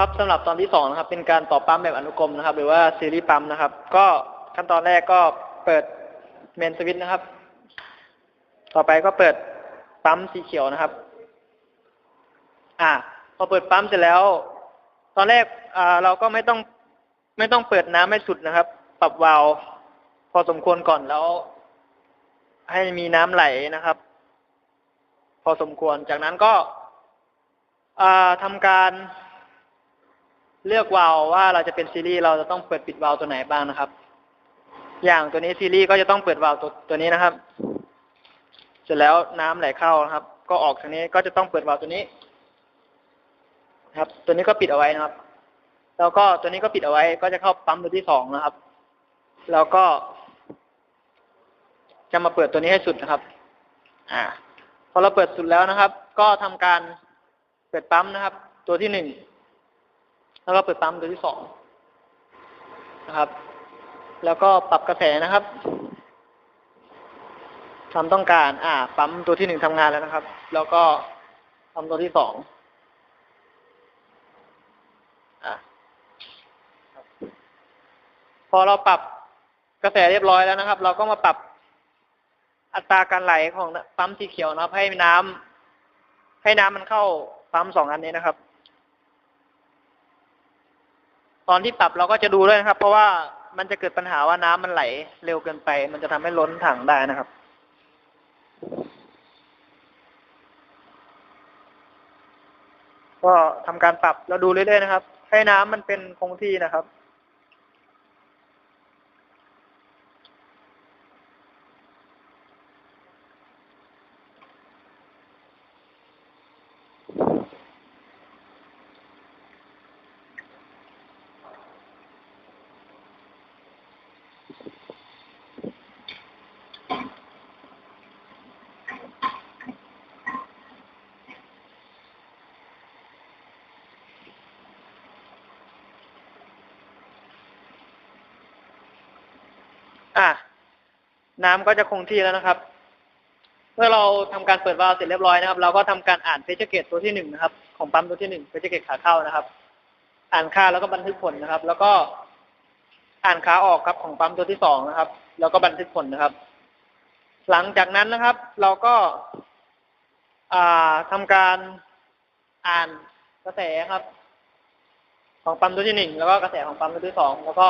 ครับสำหรับตอนที่สองนะครับ เป็นการต่อปั๊มแบบอนุกรมนะครับ หรือว่าซีรีส์ปั๊มนะครับ ก็ขั้นตอนแรกก็เปิดเมนสวิตช์นะครับ ต่อไปก็เปิดปั๊มสีเขียวนะครับ อ่าพอเปิดปั๊มเสร็จแล้ว ตอนแรกอ่าเราก็ไม่ต้องไม่ต้องเปิดน้ำให้สุดนะครับ ปรับวาล์วพอสมควรก่อนแล้ว ให้มีน้ำไหลนะครับ พอสมควรจากนั้นก็อ่าทำการ เลือกวาล์วว่าเราจะเป็นซีรีส์เราจะต้องเปิดปิดวาล์วตัวไหนบ้างนะครับ อย่างตัวนี้ซีรีส์ก็จะต้องเปิดวาล์วตัวตัวนี้นะครับ เสร็จแล้วน้ำไหลเข้านะครับ ก็ออกทางนี้ก็จะต้องเปิดวาล์วตัวนี้นะครับ ตัวนี้ก็ปิดเอาไว้นะครับ แล้วก็ตัวนี้ก็ปิดเอาไว้ ก็จะเข้าปั๊มตัวที่สองนะครับ แล้วก็ จะมาเปิดตัวนี้ให้สุดนะครับ อ่า พอเราเปิดสุดแล้วนะครับ ก็ทำการเปิดปั๊มนะครับ ตัวที่หนึ่ง แล้วก็เปิดปั๊มตัวที่สองนะครับ แล้วก็ปรับกระแสนะครับความต้องการ อ่า ปั๊มตัวที่หนึ่งทำงานแล้วนะครับ แล้วก็ปั๊มตัวที่สองอ่าพอเราปรับกระแสเรียบร้อยแล้วนะครับ เราก็มาปรับอัตราการไหลของปั๊มสีเขียวนะครับ ให้น้ำให้น้ำมันเข้าปั๊มสองอันนี้นะครับ ตอนที่ปรับเราก็จะดูด้วยนะครับ เพราะว่ามันจะเกิดปัญหาว่าน้ำมันไหลเร็วเกินไป มันจะทำให้ล้นถังได้นะครับ ก็ทำการปรับแล้วดูเรื่อยๆนะครับ ให้น้ำมันเป็นคงที่นะครับ อะน้ำก็จะคงที่แล้วนะครับ เมื่อเราทำการเปิดวาล์วเสร็จเรียบร้อยนะครับ เราก็ทำการอ่านเพจเกตตัวที่หนึ่งนะครับ ของปั๊มตัวที่หนึ่งเพจเกตขาเข้านะครับ อ่านค่าแล้วก็บันทึกผลนะครับ แล้วก็ อ่านขาออกครับของปั๊มตัวที่สองนะครับ แล้วก็บันทึกผลนะครับ หลังจากนั้นนะครับ เราก็าทำการอ่านกระแสครับ ของปั๊มตัวที่หนึ่งแล้วก็กระแสของปั๊มตัวที่สองแล้วก็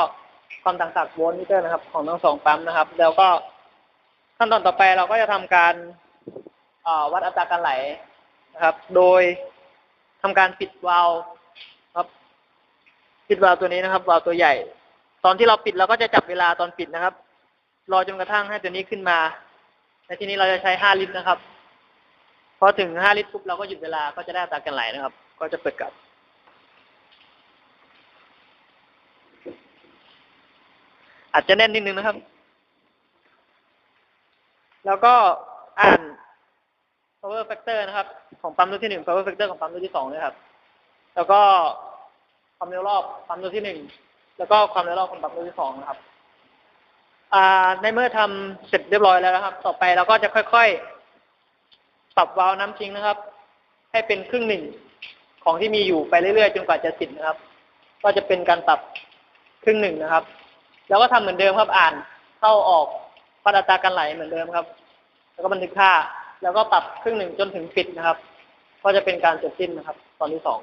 ความต่างศักย์โวลต์มิเตอร์นะครับ ของทั้งสองปั๊มนะครับ แล้วก็ขั้นตอนต่อไปเราก็จะทำการาวัดอัตราการไหลนะครับ โดยทำการปิดวาล์วครับ ปิดวาล์วตัวนี้นะครับ วาล์วตัวใหญ่ ตอนที่เราปิดเราก็จะจับเวลาตอนปิดนะครับ รอจนกระทั่งให้ตัวนี้ขึ้นมาในที่นี้เราจะใช้ห้าลิตรนะครับ พอถึงห้าลิตรปุ๊บเราก็หยุดเวลาก็จะได้ตาการไหลนะครับ ก็จะเปิดกลับอาจจะแน่นนิดนึงนะครับ แล้วก็อ่าน power factor นะครับ ของปั๊มตัวที่หนึ่ง power factor ของปั๊มตัวที่สองนะครับ แล้วก็ความเร็วรอบปั๊มตัวที่หนึ่ง แล้วก็ความเร็วรอบของปั๊มตัวที่สองนะครับอ่าในเมื่อทำเสร็จเรียบร้อยแล้วนะครับ ต่อไปเราก็จะค่อยๆ ปรับวาล์วน้ำทิ้งนะครับ ให้เป็นครึ่งหนึ่งของที่มีอยู่ไปเรื่อยๆ จนกว่าจะสิบนนะครับ ก็จะเป็นการปรับครึ่งหนึ่งนะครับ แล้วก็ทำเหมือนเดิมครับอ่านเข้าออกวัดอัตราการไหลเหมือนเดิมครับ แล้วก็บันทึกค่า แล้วก็ปรับครึ่งหนึ่งจนถึงปิดนะครับ ก็จะเป็นการเสร็จสิ้นนะครับ ตอนที่สอง